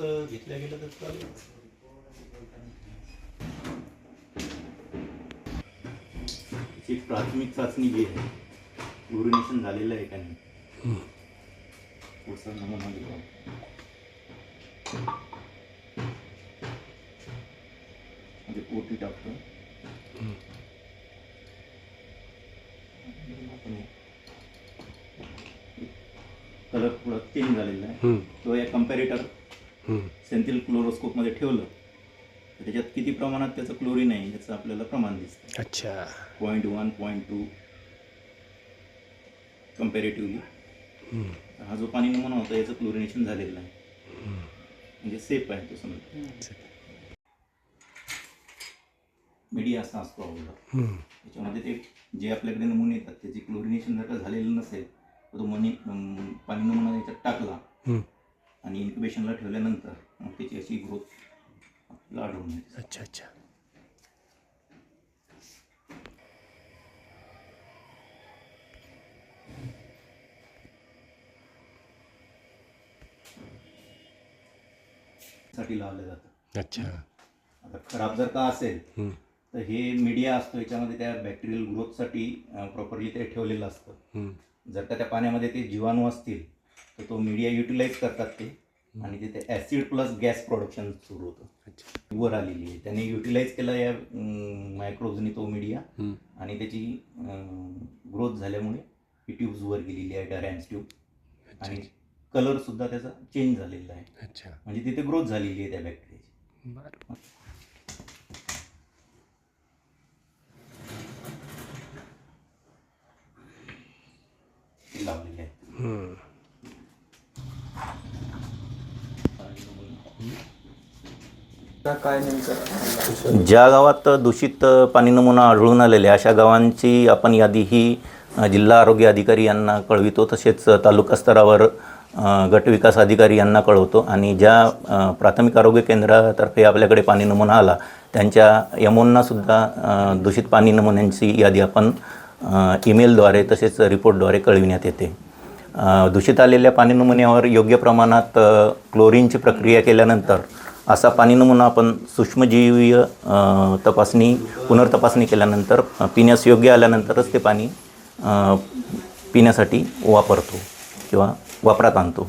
घेतल्या गेलं तर चालेल त्याची प्राथमिक चाचणी जी आहे क्लोरिनेशन झालेलं आहे का नाही पुढचा नमुना घेऊ म्हणजे पोटी टाकतो कलर थोडा चेंज झालेला आहे तो या कम्पॅरेटर सेंथिल क्लोरोस्कोपमध्ये ठेवलं तर त्याच्यात किती प्रमाणात त्याचं क्लोरीन आहे याचं आपल्याला प्रमाण दिसतं. अच्छा. Point one point two comparatively हा जो पाणी नमुना होता याचं क्लोरिनेशन झालेलं आहे. म्हणजे सेफ आहे तो समजा. मीडिया असा असतो अगोदर त्याच्यामध्ये ते जे आपल्याकडे नमुने येतात त्याचे क्लोरिनेशन जर का झालेलं नसेल तर तो मनी पाणी नमुना याच्यात टाकला आणि इन्क्युबेशनला ठेवल्यानंतर मग त्याची अशी ग्रोथ आपल्याला आढळून येते अच्छा अच्छा. साठी लावलं जातं. अच्छा. आता खराब जर का असेल. तर हे मीडिया असतो याच्यामध्ये त्या बॅक्टेरियल ग्रोथसाठी प्रॉपरली ते ठेवलेलं असतं. जर का त्या पाण्यामध्ये ते जीवाणू असतील तर तो मीडिया युटिलाइज करतात ते. आणि तिथे ॲसिड प्लस गॅस प्रोडक्शन सुरू होतं. अच्छा. वर आलेली आहे. त्याने युटिलाइज केला या मायक्रोजनी तो मीडिया. आणि त्याची ग्रोथ झाल्यामुळे ही ट्यूब्स वर गेलेली आहे डॅरॅन्स ट्यूब आणि कलर सुद्धा त्याचा चेंज झालेला आहे. अच्छा. म्हणजे तिथे ग्रोथ झालेली आहे त्या बॅक्टेरियाची बरं. लावलेली आहे. ज्या गावात दूषित पाणी नमुना आढळून आलेले अशा गावांची आपण यादी ही जिल्हा आरोग्य अधिकारी यांना कळवितो. तसेच तालुका स्तरावर गटविकास गट विकास अधिकारी यांना कळवतो. आणि ज्या प्राथमिक आरोग्य केंद्रातर्फे आपल्याकडे पाणी नमुना आला त्यांच्या यमोंनासुद्धा दूषित पाणी नमुन्यांची यादी आपण ईमेलद्वारे तसेच रिपोर्टद्वारे कळविण्यात येते. दूषित आलेल्या पाणी नमुन्यावर योग्य प्रमाणात क्लोरीनची प्रक्रिया केल्यानंतर असा पाणी नमुना आपण सूक्ष्मजीवीय तपासणी पुनर्तपासणी केल्यानंतर पिण्यास योग्य आल्यानंतरच ते पाणी पिण्यासाठी वापरतो किंवा वापरात आणतो.